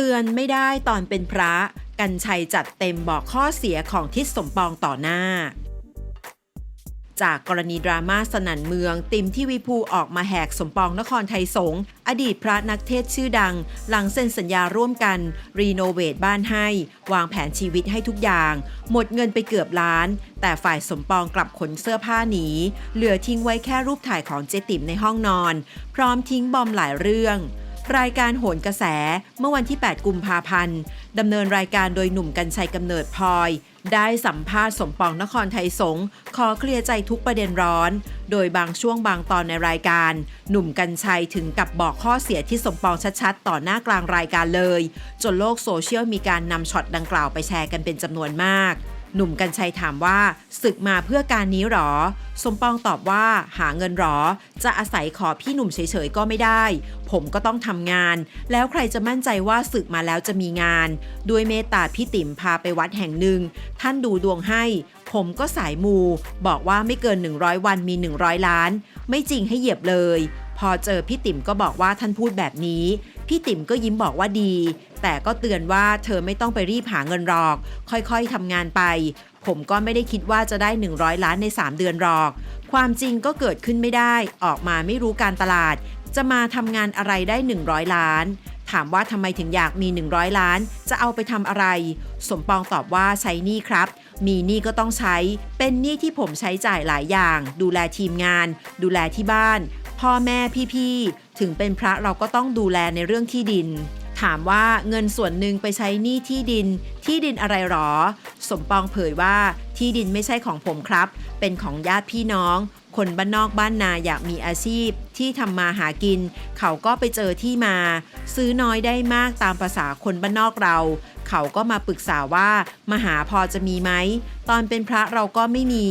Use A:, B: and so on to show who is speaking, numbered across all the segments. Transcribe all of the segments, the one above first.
A: เตือนไม่ได้ตอนเป็นพระ กันชัยจัดเต็มบอกข้อเสียของทิศสมปองต่อหน้า จากกรณีดราม่าสนั่นเมือง ติมที่วิภูออกมาแหกสมปองนครไทยสงฆ์อดีตพระนักเทศชื่อดัง หลังเซ็นสัญญาร่วมกัน รีโนเวทบ้านให้ วางแผนชีวิตให้ทุกอย่าง หมดเงินไปเกือบล้าน แต่ฝ่ายสมปองกลับขนเสื้อผ้าหนี เหลือทิ้งไว้แค่รูปถ่ายของเจติ๋มในห้องนอน พร้อมทิ้งบอมหลายเรื่อง รายการโหนกระแสเมื่อวันที่ 8 กุมภาพันธ์ดำเนินรายการโดยหนุ่มกัญชัยกำเนิดพลอย ได้สัมภาษณ์สมปองนครไทยสงขอเคลียร์ใจทุกประเด็นร้อน โดยบางช่วงบางตอนในรายการ หนุ่มกัญชัยถึงกับบอกข้อเสียที่สมปองชัดๆ ต่อหน้ากลางรายการเลย จนโลกโซเชียลมีการนำช็อตดังกล่าวไปแชร์กันเป็นจำนวนมาก หนุ่มกัญชัยถามว่าศึกมาเพื่อการนี้หรอ สมปองตอบว่าหาเงินหรอ จะอาศัยขอพี่หนุ่มเฉยๆก็ไม่ได้ ผมก็ต้องทำงาน แล้วใครจะมั่นใจว่าศึกมาแล้วจะมีงาน ด้วยเมตตาพี่ติ๋มพาไปวัดแห่งหนึ่ง ท่านดูดวงให้ ผมก็สายมู บอกว่าไม่เกิน 100 วันมี 100 ล้าน ไม่จริงให้เหยียบเลย พอเจอพี่ติ๋มก็บอกว่าท่านพูดแบบนี้ พี่ติ๋มก็ยิ้มบอกว่าดี แต่ก็เตือนว่าเธอไม่ต้องไปรีบหาเงินหรอก ค่อยๆทำงานไป ผมก็ไม่ได้คิดว่าจะได้ 100 ล้านใน 3 เดือนหรอก ความจริงก็เกิดขึ้นไม่ได้ ออกมาไม่รู้การตลาด จะมาทำงานอะไรได้ 100 ล้าน ถามว่าทำไมถึงอยากมี 100 ล้าน จะเอาไปทำอะไร สมปองตอบว่าใช้นี้ครับ มีหนี้ก็ต้องใช้ เป็นหนี้ที่ผมใช้จ่ายหลายอย่าง ดูแลทีมงาน ดูแลที่บ้าน พ่อแม่พี่ๆ ถึงเป็นพระเราก็ต้องดูแลในเรื่องที่ดิน ถามว่าเงินส่วนหนึ่งไปใช้หนี้ที่ดิน ที่ดินอะไรหรอ สมปองเผยว่าที่ดินไม่ใช่ของผมครับ เป็นของญาติพี่น้อง คนบ้านนอกบ้านนาอยากมีอาชีพ ที่ทำมาหากิน เขาก็ไปเจอที่มา ซื้อน้อยได้มากตามภาษาคนบ้านนอกเรา เขาก็มาปรึกษาว่า มหาพอจะมีไหม ตอนเป็นพระเราก็ไม่มี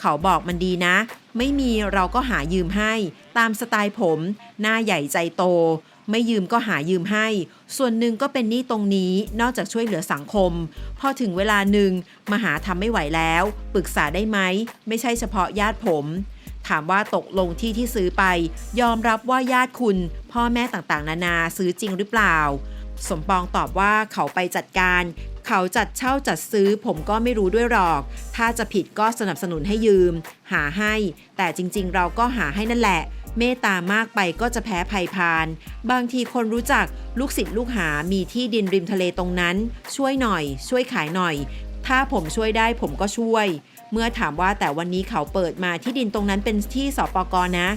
A: เขาบอกมันดีนะ ไม่มีเราก็หายืมให้ ตามสไตล์ผม หน้าใหญ่ใจโต ไม่ยืมก็หายืมให้ ส่วนหนึ่งก็เป็นหนี้ตรงนี้ นอกจากช่วยเหลือสังคม พอถึงเวลาหนึ่งมาหาทำไม่ไหวแล้ว ปรึกษาได้ไหม ไม่ใช่เฉพาะญาติผมถามว่าตกลงที่ที่ซื้อไป ยอมรับว่าญาติคุณ พ่อแม่ต่างๆ นานาซื้อจริงหรือเปล่า สมปองตอบว่าเขาไปจัดการ เขาจัดเช่าจัดซื้อผมก็ไม่รู้ด้วยหรอก ถ้าจะผิดก็สนับสนุนให้ยืม หาให้ แต่จริงๆ เราก็หาให้นั่นแหละ เมตตามากไปก็จะแพ้ภัยพาน บางทีคนรู้จักลูกศิษย์ลูกหามีที่ดินริมทะเลตรงนั้น ช่วยหน่อย ช่วยขายหน่อย ถ้าผมช่วยได้ผมก็ช่วย เมื่อถามว่าแต่วันนี้เขาเปิดมาที่ดินตรงนั้นเป็นที่สปกนะ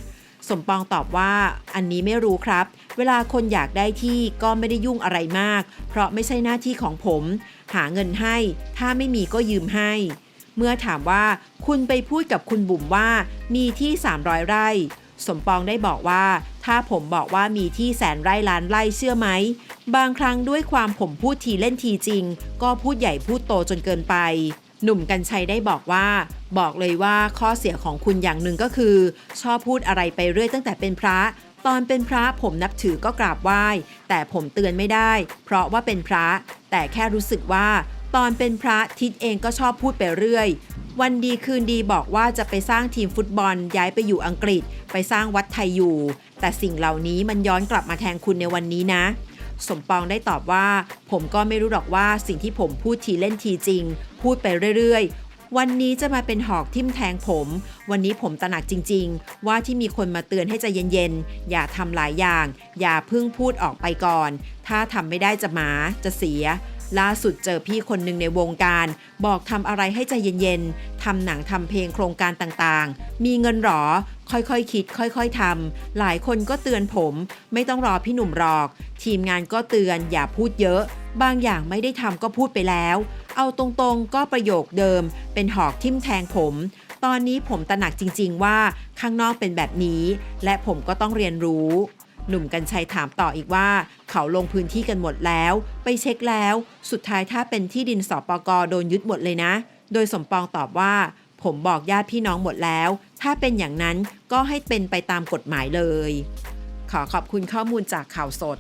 A: สมปองตอบว่า อันนี้ไม่รู้ครับ เวลาคนอยากได้ที่ก็ไม่ได้ยุ่งอะไรมาก เพราะไม่ใช่หน้าที่ของผม หาเงินให้ ถ้าไม่มีก็ยืมให้ เมื่อถามว่าคุณไปพูดกับคุณบุ๋มว่ามีที่ 300 ไร่ สมปองได้บอกว่า ถ้าผมบอกว่ามีที่แสนไร่ล้านไร่เชื่อไหม บางครั้งด้วยความผมพูดทีเล่นทีจริง ก็พูดใหญ่พูดโตจนเกินไปหนุ่มกัญชัยได้บอกว่า บอกเลยว่าข้อเสียของคุณอย่างหนึ่งก็คือ ชอบพูดอะไรไปเรื่อยตั้งแต่เป็นพระ ตอนเป็นพระผมนับถือก็กราบไหว้ แต่ผมเตือนไม่ได้ เพราะว่าเป็นพระ แต่แค่รู้สึกว่า ตอนเป็นพระทิศเองก็ชอบพูดไปเรื่อย วันดีคืนดีบอกว่าจะไปสร้างทีมฟุตบอลย้ายไปอยู่อังกฤษ ไปสร้างวัดไทยอยู่ แต่สิ่งเหล่านี้มันย้อนกลับมาแทงคุณในวันนี้นะสมปองได้ตอบว่า ผมก็ไม่รู้หรอกว่าสิ่งที่ผมพูดทีเล่นทีจริง พูดไปเรื่อย วันนี้จะมาเป็นหอกทิ่มแทงผม วันนี้ผมตระหนักจริง ๆ ว่าที่มีคนมาเตือนให้ใจเย็นๆ อย่าทำหลายอย่าง อย่าพิ่งพูดออกไปก่อน ถ้าทำไม่ได้จะหมาจะเสีย ล่าสุดเจอพี่คนหนึ่งในวงการ บอกทำอะไรให้ใจเย็นๆทำหนังทำเพลงโครงการต่างๆ มีเงินหรอ ค่อยๆคคิด ค่อยๆทำหลายคนก็เตือนผม ไม่ต้องรอพี่หนุ่มหรอก ทีมงานก็เตือนอย่าพูดเยอะ บางอย่างไม่ได้ทำก็พูดไปแล้ว เอาตรงๆก็ประโยคเดิม เป็นหอกทิ่มแทงผม ตอนนี้ผมตระหนักจริง ๆ ว่าข้างนอกเป็นแบบนี้ และผมก็ต้องเรียนรู้ หนุ่มกัญชัยถามต่ออีกว่า เขาลงพื้นที่กันหมดแล้ว ไปเช็คแล้ว สุดท้ายถ้าเป็นที่ดินสปกโดนยึดหมดเลยนะ โดยสมปองตอบว่า ผมบอกญาติพี่น้องหมดแล้ว ถ้าเป็นอย่างนั้นก็ให้เป็นไปตามกฎหมายเลย ขอขอบคุณข้อมูลจากข่าวสด